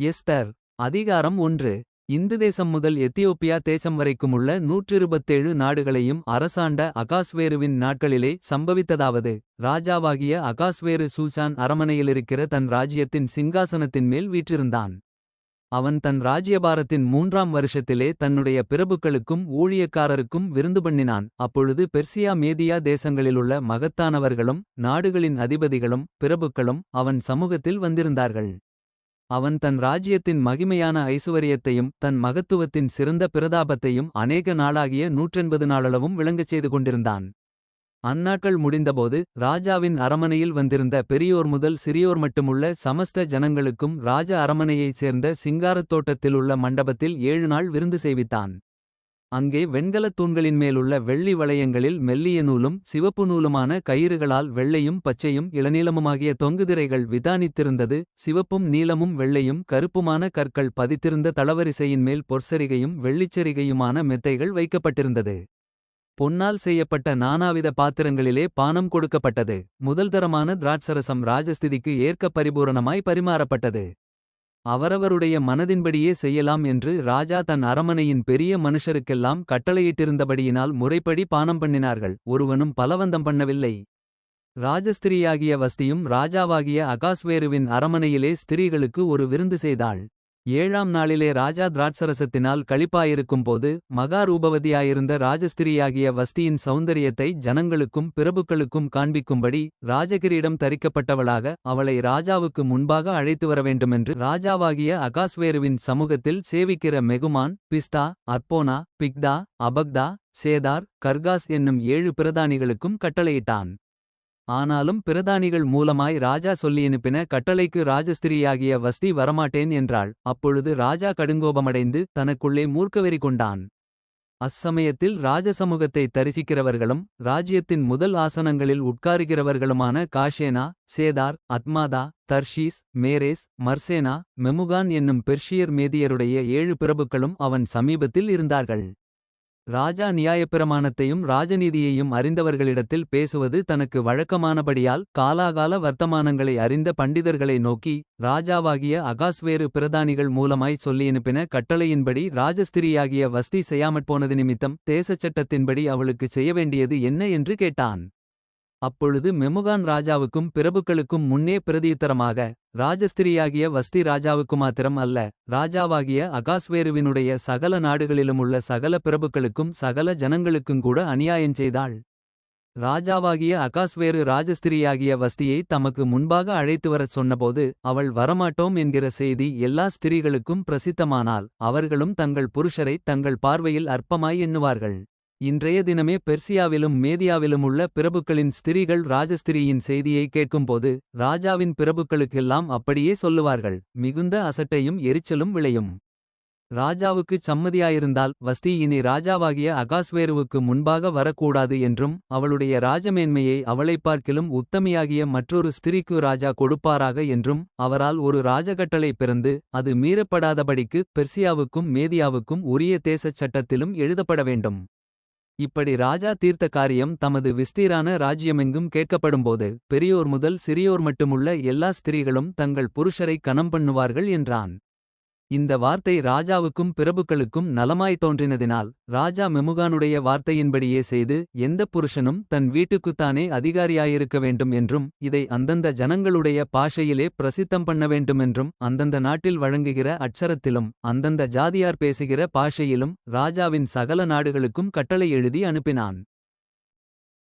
Esther அதிகாரம் ஒன்று. இந்து தேசம் முதல் எத்தியோப்பியா தேசம் வரைக்கும் உள்ள நூற்றிருபத்தேழு நாடுகளையும் அரசாண்ட அகாஸ்வேருவின் நாட்களிலே சம்பவித்ததாவது. ராஜாவாகிய அகாஸ்வேரு சூசான் அரமனையிலிருக்கிற தன் ராஜ்யத்தின் சிங்காசனத்தின் மேல் வீற்றிருந்தான். அவன் தன் ராஜ்யபாரத்தின் மூன்றாம் வருஷத்திலே தன்னுடைய பிரபுக்களுக்கும் ஊழியக்காரருக்கும் விருந்து பண்ணினான். அப்பொழுது பெர்சியா மேதியா தேசங்களிலுள்ள மகத்தானவர்களும் நாடுகளின் அதிபதிகளும் பிரபுக்களும் அவன் சமூகத்தில் வந்திருந்தார்கள். அவன் தன் ராஜ்யத்தின் மகிமையான ஐசுவரியத்தையும் தன் மகத்துவத்தின் சிறந்த பிரதாபத்தையும் அநேக நாளாகிய நூற்றெண்பது நாளளவும் விளங்கச் செய்து கொண்டிருந்தான். அந்நாட்கள் முடிந்தபோது ராஜாவின் அரமனையில் வந்திருந்த பெரியோர் முதல் சிறியோர் மட்டுமுள்ள சமஸ்த ஜனங்களுக்கும் ராஜ அரமனையைச் சேர்ந்த சிங்காரத் தோட்டத்திலுள்ள மண்டபத்தில் ஏழு நாள் விருந்து செய்வித்தான். அங்கே வெண்கலத் தூண்களின் மேலுள்ள வெள்ளி வளையங்களில் மெல்லிய நூலும் சிவப்பு நூலுமான கயிறுகளால் வெள்ளையும் பச்சையும் இளநீளமுமாகிய தொங்குதிரைகள் விதானித்திருந்தது. சிவப்பும் நீலமும் வெள்ளையும் கருப்புமான கற்கள் பதித்திருந்த தளவரிசையின் மேல் பொற்சரிகையும் வெள்ளிச்சரிகையுமான மெத்தைகள் வைக்கப்பட்டிருந்தது. பொன்னால் செய்யப்பட்ட நானாவித பாத்திரங்களிலே பானம் கொடுக்கப்பட்டது. முதல்தரமான திராட்சரசம் ராஜஸ்திதிக்கு ஏற்க பரிபூரணமாய் பரிமாறப்பட்டது. அவரவருடைய மனதின்படியே செய்யலாம் என்று ராஜா தன் அரமனையின் பெரிய மனுஷருக்கெல்லாம் கட்டளையிட்டிருந்தபடியினால் முறைப்படி பானம் பண்ணினார்கள். ஒருவனும் பலவந்தம் பண்ணவில்லை. ராஜஸ்திரியாகிய வஸ்தியும் ராஜாவாகிய அகாஸ்வேருவின் அரமனையிலே ஸ்திரீகளுக்கு ஒரு விருந்து செய்தாள். ஏழாம் நாளிலே ராஜா திராட்சரசத்தினால் கழிப்பாயிருக்கும்போது மகாரூபவதியாயிருந்த ராஜஸ்திரியாகிய வஸ்தியின் சௌந்தரியத்தை ஜனங்களுக்கும் பிரபுக்களுக்கும் காண்பிக்கும்படி ராஜகிரீடம் தரிக்கப்பட்டவளாக அவளை ராஜாவுக்கு முன்பாக அழைத்து வரவேண்டுமென்று ராஜாவாகிய அகாஸ்வேருவின் சமூகத்தில் சேவிக்கிற மெகுமான் பிஸ்தா அர்போனா பிக்தா அபக்தா சேதார் கர்காஸ் என்னும் ஏழு பிரதானிகளுக்கும் கட்டளையிட்டான். ஆனாலும் பிரதானிகள் மூலமாய் ராஜா சொல்லியனுப்பின கட்டளைக்கு ராஜஸ்திரியாகிய வஸ்தி வரமாட்டேன் என்றாள். அப்பொழுது ராஜா கடுங்கோபமடைந்து தனக்குள்ளே மூர்க்கவெறி கொண்டான். அச்சமயத்தில் ராஜசமூகத்தை தரிசிக்கிறவர்களும் ராஜ்யத்தின் முதல் ஆசனங்களில் உட்காருகிறவர்களுமான காஷேனா சேதார் அத்மாதா தர்ஷீஸ் மேரேஸ் மர்சேனா மெமுகான் என்னும் பெர்ஷியர் மேதியருடைய ஏழு பிரபுக்களும் அவன் சமீபத்தில் இருந்தார்கள். ராஜா நியாயப்பிரமாணத்தையும் ராஜநீதியையும் அறிந்தவர்களிடத்தில் பேசுவது தனக்கு வழக்கமானபடியால் காலாகால வர்த்தமானங்களை அறிந்த பண்டிதர்களை நோக்கி ராஜாவாகிய அகாஸ்வேறு பிரதானிகள் மூலமாய் சொல்லியனுப்பின கட்டளையின்படி ராஜஸ்திரியாகிய வஸ்தி செய்யாமற்போனது நிமித்தம் தேசச் சட்டத்தின்படி அவளுக்கு செய்ய வேண்டியது என்ன என்று கேட்டான். அப்பொழுது மெமுகான் ராஜாவுக்கும் பிரபுக்களுக்கும் முன்னே பிரதியுத்தரமாக ராஜஸ்திரியாகிய வஸ்தி ராஜாவுக்கு மாத்திரம் அல்ல ராஜாவாகிய அகாஸ்வேருவினுடைய சகல நாடுகளிலுமுள்ள சகல பிரபுக்களுக்கும் சகல ஜனங்களுக்குங்கூட அநியாயம் செய்தாள். ராஜாவாகிய அகாஸ்வேரு ராஜஸ்திரியாகிய வஸ்தியை தமக்கு முன்பாக அழைத்து வரச் சொன்னபோது அவள் வரமாட்டோம் என்கிற செய்தி எல்லா ஸ்திரீகளுக்கும் பிரசித்தமானால் அவர்களும் தங்கள் புருஷரை தங்கள் பார்வையில் அற்பமாய் எண்ணுவார்கள். இன்றைய தினமே பெர்சியாவிலும் மேதியாவிலும் உள்ள பிரபுக்களின் ஸ்திரீகள் ராஜஸ்திரியின் செய்தியை கேட்கும்போது ராஜாவின் பிரபுக்களுக்கெல்லாம் அப்படியே சொல்லுவார்கள் மிகுந்த அசட்டையும் எரிச்சலும் விளையும். ராஜாவுக்குச் சம்மதியாயிருந்தால் வஸ்தி இனி ராஜாவாகிய அகாஸ்வேருவுக்கு முன்பாக வரக்கூடாது என்றும் அவளுடைய ராஜமேன்மையை அவளைப் பார்க்கிலும் உத்தமியாகிய மற்றொரு ஸ்திரீக்கு ராஜா கொடுப்பாராக என்றும் அவரால் ஒரு ராஜகட்டளை பிறந்து அது மீறப்படாதபடிக்கு பெர்சியாவுக்கும் மேதியாவுக்கும் உரிய தேசச் சட்டத்திலும் எழுதப்பட வேண்டும். இப்படி ராஜா தீர்த்த காரியம் தமது விஸ்தீரான ராஜ்யமெங்கும் கேட்கப்படும்போது பெரியோர் முதல் சிறியோர் மட்டுமுள்ள எல்லா ஸ்திரீகளும் தங்கள் புருஷரை கனம் பண்ணுவார்கள் என்றான். இந்த வார்த்தை ராஜாவுக்கும் பிரபுக்களுக்கும் நலமாய் தோன்றினதினால் ராஜா மெமுகானுடைய வார்த்தையின்படியே செய்து எந்த புருஷனும் தன் வீட்டுக்குத்தானே அதிகாரியாயிருக்க வேண்டும் என்றும் இதை அந்தந்த ஜனங்களுடைய பாஷையிலே பிரசித்தம் பண்ண வேண்டுமென்றும் அந்தந்த நாட்டில் வழங்குகிற அட்சரத்திலும் அந்தந்த ஜாதியார் பேசுகிற பாஷையிலும் ராஜாவின் சகல நாடுகளுக்கும் கட்டளை எழுதி அனுப்பினான்.